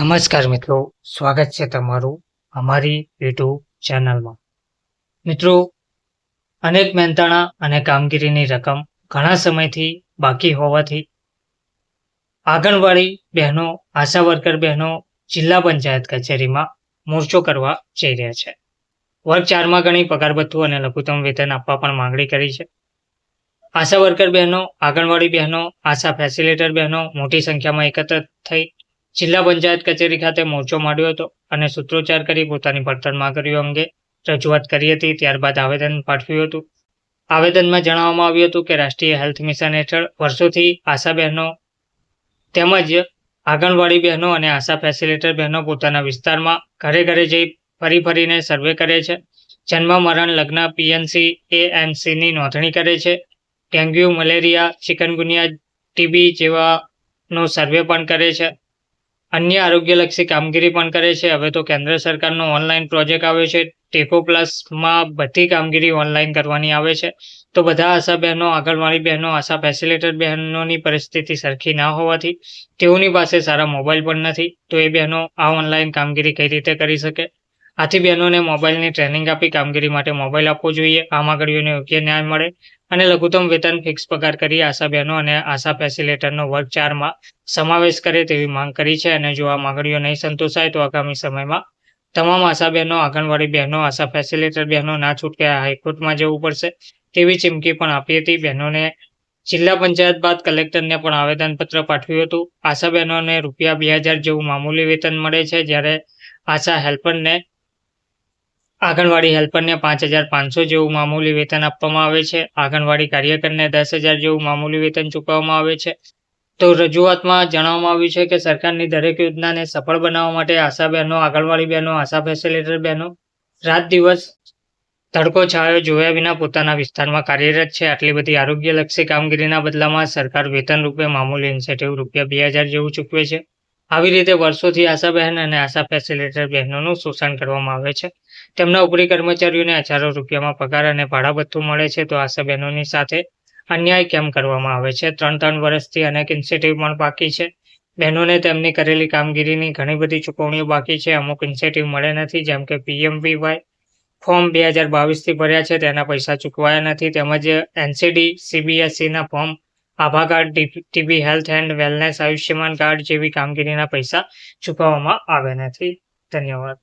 નમસ્કાર મિત્રો, સ્વાગત છે તમારું અમારી યુટ્યુબ ચેનલમાં. મિત્રો, અનેક મહેનતાણા અને કામગીરીની રકમ ઘણા સમયથી બાકી હોવાથી આંગણવાડી બહેનો, આશા વર્કર બહેનો, જિલ્લા પંચાયત કચેરીમાં મોરચો કરવા જઈ રહ્યા છે. વર્ગ ચારમાં ગણી પગારબથ્થું અને લઘુત્તમ વેતન આપવા પણ માંગણી કરી છે. આશા વર્કર બહેનો, આંગણવાડી બહેનો, આશા ફેસિલિટર બહેનો મોટી સંખ્યામાં એકત્ર થઈ જિલ્લા પંચાયત કચેરી ખાતે મોરચો માંડ્યો હતો અને સૂત્રોચ્ચાર કરી પોતાની પડતર માંગણીઓ અંગે રજૂઆત કરી હતી. ત્યારબાદ આવેદન પાઠવ્યું હતું. આવેદનમાં જણાવવામાં આવ્યું હતું કે રાષ્ટ્રીય હેલ્થ મિશન હેઠળ વર્ષોથી આશા બહેનો તેમજ આંગણવાડી બહેનો અને આશા ફેસિલિટર બહેનો પોતાના વિસ્તારમાં ઘરે ઘરે જઈ ફરી ફરીને સર્વે કરે છે. જન્મ, મરણ, લગ્ન પીએનસી એએનસીની નોંધણી કરે છે. ડેન્ગ્યુ, મલેરિયા, ચિકનગુનિયા ટીબી જેવાનો સર્વે પણ કરે છે. અન્ય આરોગ્યલક્ષી કામગીરી પણ કરે છે. હવે તો કેન્દ્ર સરકારનો ઓનલાઈન પ્રોજેક્ટ આવ્યો છે. ટેકો પ્લસમાં બધી કામગીરી ઓનલાઈન કરવાની આવે છે. તો બધા આશા બહેનો, આંગણવાડી બહેનો, આશા ફેસિલિટર બહેનોની પરિસ્થિતિ સરખી ના હોવાથી તેઓની પાસે સારા મોબાઈલ પણ નથી. તો એ બહેનો આ ઓનલાઈન કામગીરી કઈ રીતે કરી શકે? આથી બહેનોને મોબાઈલની ટ્રેનિંગ આપી કામગીરી માટે મોબાઈલ આપવો જોઈએ. આમ આગળીઓને યોગ્ય ન્યાય મળે. અને લઘુત્તમ વેતન ફિક્સ પગાર કરી આશા બહેનો અને આશા ફેસિલેટરનો વર્ગ ચારમાં સમાવેશ કરે તેવી માંગ કરી છે. અને જો આ માંગણીઓ નહીં સંતોષાય, તો આગામી સમયમાં તમામ આશા બહેનો, આંગણવાડી બહેનો, આશા ફેસિલેટર બહેનો ના છૂટકે હાઈકોર્ટમાં જવું પડશે તેવી ચીમકી પણ આપી હતી. બહેનોને જિલ્લા પંચાયત બાદ કલેક્ટરને પણ આવેદનપત્ર પાઠવ્યું હતું. આશા બહેનોને રૂપિયા બે જેવું મામૂલી વેતન મળે છે, જ્યારે આશા હેલ્પરને આંગણવાડી હેલ્પરને પાંચ હજાર પાંચસો જેવું મામૂલી વેતન આપવામાં આવે છે. આંગણવાડી કાર્યકરને દસ હજાર જેવું મામૂલી વેતન ચૂકવવામાં આવે છે. તો રજૂઆતમાં જણાવવામાં આવ્યું છે કે સરકારની દરેક યોજનાને સફળ બનાવવા માટે આશા બહેનો, આંગણવાડી બહેનો, આશા ફેસિલિટર બહેનો રાત દિવસ તડકો છાયો જોયા વિના પોતાના વિસ્તારમાં કાર્યરત છે. આટલી બધી આરોગ્યલક્ષી કામગીરીના બદલામાં સરકાર વેતન રૂપે મામૂલી ઇન્સેન્ટિવ રૂપિયા બે હજાર જેવું ચૂકવે છે. આવી રીતે વર્ષોથી આશા બહેન અને આશા ફેસિલિટર બહેનોનું શોષણ કરવામાં આવે છે. તેમના ઉપરી કર્મચારીઓને હજારો રૂપિયામાં પગાર અને ભાડા ભથ્થું મળે છે તો આશા બહેનોની સાથે અન્યાય કેમ કરવામાં આવે છે? ત્રણ ત્રણ વર્ષથી અનેક ઇન્સેન્ટિવ પણ બાકી છે. બહેનોને તેમની કરેલી કામગીરીની ઘણી બધી ચૂકવણીઓ બાકી છે. અમુક ઇન્સેન્ટિવ મળે નથી, જેમ કે પીએમપીવાય ફોર્મ બે હજાર બાવીસથી ભર્યા છે. તેના પૈસા ચૂકવાયા નથી. તેમજ એનસીડી, સીબીએસઈના form Abha card TB health and wellness Ayushman card જેવી કામગીરીના પૈસા ચૂકવવામાં આવ્યા નથી. ધન્યવાદ.